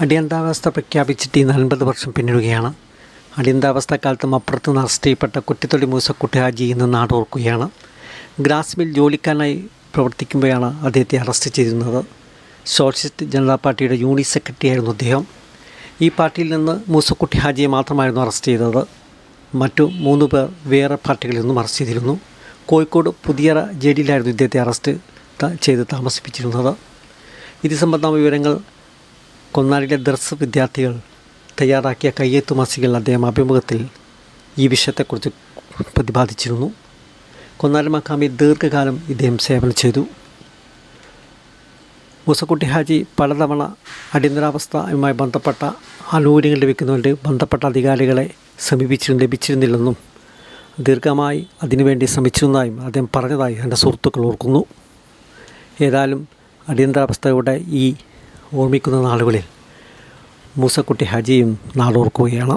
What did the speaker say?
അടിയന്തരാവസ്ഥ പ്രഖ്യാപിച്ചിട്ട് ഇന്ന് അൻപത് വർഷം പിന്നിടുകയാണ്. അടിയന്തരാവസ്ഥ കാലത്തും അപ്പുറത്ത് നിന്ന് അറസ്റ്റ് ചെയ്യപ്പെട്ട കുറ്റത്തൊടി മൂസക്കുട്ടി ഹാജി ഇന്ന് നാടോർക്കുകയാണ് ഗ്രാസ് മിൽ ജോലിക്കാരനായി പ്രവർത്തിക്കുമ്പോഴാണ് അദ്ദേഹത്തെ അറസ്റ്റ് ചെയ്തിരുന്നത്. സോഷ്യലിസ്റ്റ് ജനതാ പാർട്ടിയുടെ യൂണിറ്റ് സെക്രട്ടറി ആയിരുന്നു അദ്ദേഹം. ഈ പാർട്ടിയിൽ നിന്ന് മൂസക്കുട്ടി ഹാജിയെ മാത്രമായിരുന്നു അറസ്റ്റ് ചെയ്തത്. മറ്റു മൂന്ന് പേർ വേറെ പാർട്ടികളിൽ നിന്നും അറസ്റ്റ് ചെയ്തിരുന്നു. കോഴിക്കോട് പുതിയറ ജയിലിലായിരുന്നു ഇദ്ദേഹത്തെ അറസ്റ്റ് ചെയ്ത് താമസിപ്പിച്ചിരുന്നത്. ഇത് സംബന്ധമായ വിവരങ്ങൾ കൊന്നാരിലെ ദർസ് വിദ്യാർത്ഥികൾ തയ്യാറാക്കിയ കയ്യെത്തു മാസികയിൽ അദ്ദേഹം അഭിമുഖത്തിൽ ഈ വിഷയത്തെക്കുറിച്ച് പ്രതിപാദിച്ചിരുന്നു. കൊന്നാലി മക്കാമി ദീർഘകാലം ഇദ്ദേഹം സേവനം ചെയ്തു. മൂസക്കുട്ടി ഹാജി പലതവണ അടിയന്തരാവസ്ഥയുമായി ബന്ധപ്പെട്ട ആനുകൂല്യങ്ങൾ ലഭിക്കുന്നതുകൊണ്ട് ബന്ധപ്പെട്ട അധികാരികളെ സമീപിച്ചിരുന്നു ലഭിച്ചിരുന്നില്ലെന്നും ദീർഘമായി അതിനുവേണ്ടി ശ്രമിച്ചിരുന്നതായും അദ്ദേഹം പറഞ്ഞതായി എന്റെ സുഹൃത്തുക്കൾ ഓർക്കുന്നു. ഏതായാലും അടിയന്തരാവസ്ഥയുടെ ഈ ഓർമ്മിക്കുന്ന നാളുകളിൽ മൂസക്കുട്ടി ഹാജിയും നാളോർക്കുകയാണ്